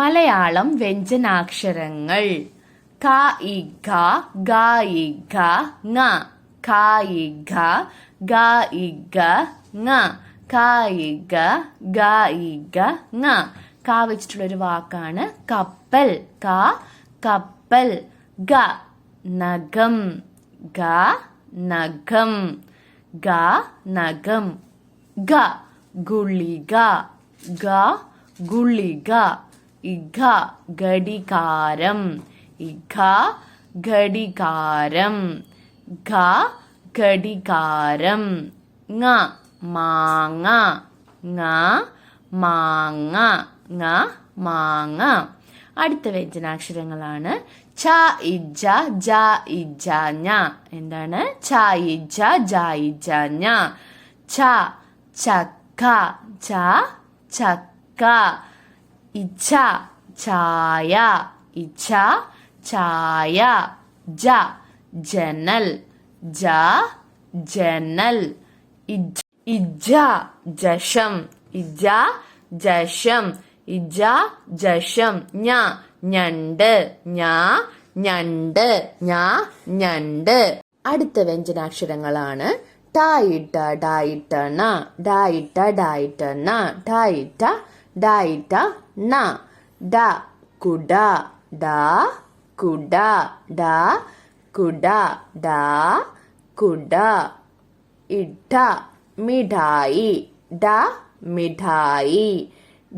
മലയാളം വ്യഞ്ജനാക്ഷരങ്ങൾ. ക ഇ ഘ ഗ ഇ ഘ ങ. ക ഇ ഘ ഗ ഇ ഘ ങ. ക ഇ ഘ ഗ ഇ ഘ ങ. ക വെച്ചിട്ടുള്ള ഒരു വാക്കാണ് കപ്പൽ. ക കപ്പൽ. ഗ നഖം. ഗ നഖം. ഗ നഖം. ഗ ഗുളിക. ഗ ഗുളിക. ഇഘ ഘടികാരം. ഇഘ ഘടികാരം. ഘ ഘടികാരം. ങ മാങ്ങ. ങ മാങ്ങ. ങ മാങ്ങ. അടുത്ത വ്യഞ്ജനാക്ഷരങ്ങളാണ് ച ഇജ ജ ഇജ ഞ എന്താണ്? ച ഇജ ജ ഇജ ഞ ച ചക്ക. ച ചക്ക. ഇച്ഛ ചായ ഇച്ഛ ചായ ജ ജനൽ ജ ജനൽ ഇജ്ജ ഇജ ജഷം ഇജ ജഷം ഇജ ജഷം ഞ ഞണ്ട് ഞാ ഞണ്ട് ഞാ ഞണ്ട്. അടുത്ത വ്യഞ്ജനാക്ഷരങ്ങളാണ് ടായിട്ട ഡായിട്ട ണ ഡായിട്ട ഡായിട്ട ണ ഡായിട്ട ഡായിട്ട ന. ഡ കുട. ഡ കുട. ഡ കുട. ഡ കുട. ഇട്ട മിഠായി. ഡ മിഠായി.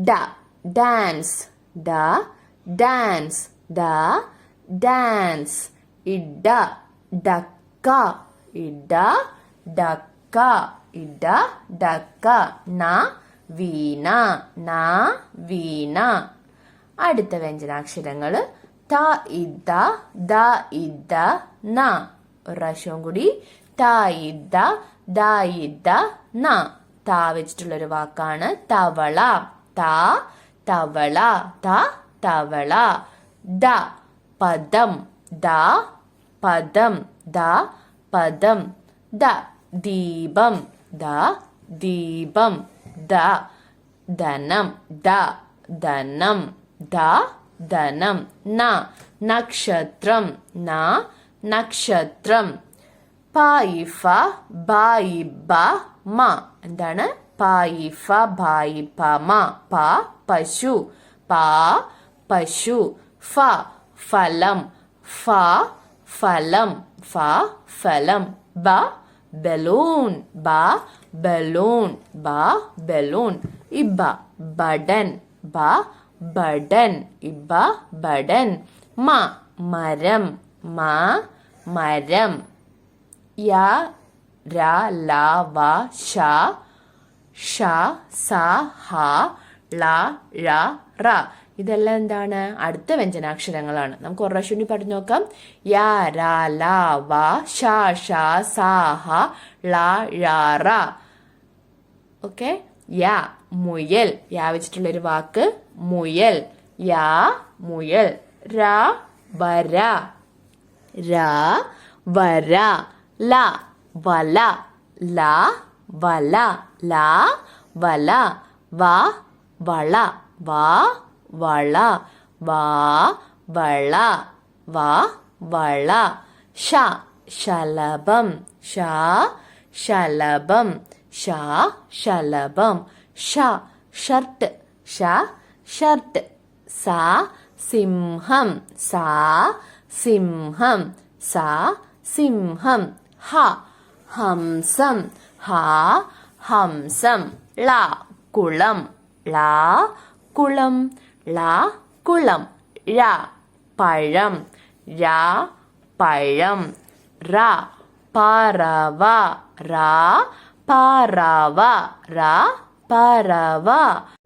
ഡ ഡാൻസ്. ഡ ഡാൻസ്. ഡ ഡാൻസ്. ഇഡ ഡക്ക. ഇഡ ഡക്ക. ഇഡ ഡക്ക. ന വീണ ന വീണ. അടുത്ത വ്യഞ്ജനാക്ഷരങ്ങൾ ത ഇദ ദ ഇദ ന. പ്രാവശ്യവും കൂടി. ത ഇദ ദ ഇദ ന. ത വെച്ചിട്ടുള്ള ഒരു വാക്കാണ് തവള. ത തവള. ത തവള. ദ പദം. ദ പദം. ദ പദം. ദ ദീപം. ദ ദീപം. ദ ധനം ദ ധനം ദ ധനം ന നക്ഷത്രം ന നക്ഷത്രം പായിഫ ബായിബ മ എന്താണ് പായിഫ ബായിബ മ പ പശു പാ പശു ഫ ഫലം ഫ ഫലം ഫ ഫലം ബ ബലൂൺ ബ ബലൂൺ ബ ബലൂൺ ഇബ ബഡൻ ബ ബഡൻ ഇബ ബഡൻ മ മരം മ മരം യ ര ല വ ശ ഷ സ ഹ ള ഴ റ. ഇതെല്ലാം എന്താണ്? അടുത്ത വ്യഞ്ജനാക്ഷരങ്ങളാണ്. നമുക്ക് ഒരു പ്രാവശ്യം പറഞ്ഞു നോക്കാം. യ ര ല വ ഷ ഷ സ ഹ ള ഴ റ. ഓക്കെ യ മുയൽ യാ വെച്ചിട്ടുള്ള ഒരു വാക്ക് മുയൽ യാ മുയൽ ര വര ര വര ല വല ല വല ല വല വ വള വ വള വ വള വ വള ഷ ശലഭം ഷ ശലഭം ഷ ശലഭം ഷ ഷർട്ട് ഷ ഷർട്ട് സ സിംഹം സ സിംഹം സ സിംഹം ഹ ഹംസം ഹ ഹംസം ള കുളം ള കുളം ള കുളം ര പഴം ര പഴം റ പറവ റ പറവ. റാ പറവ.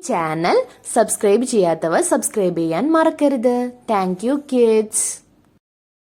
ചാനൽ സബ്സ്ക്രൈബ് ചെയ്യാത്തവർ സബ്സ്ക്രൈബ് ചെയ്യാൻ മറക്കരുത്. Thank you kids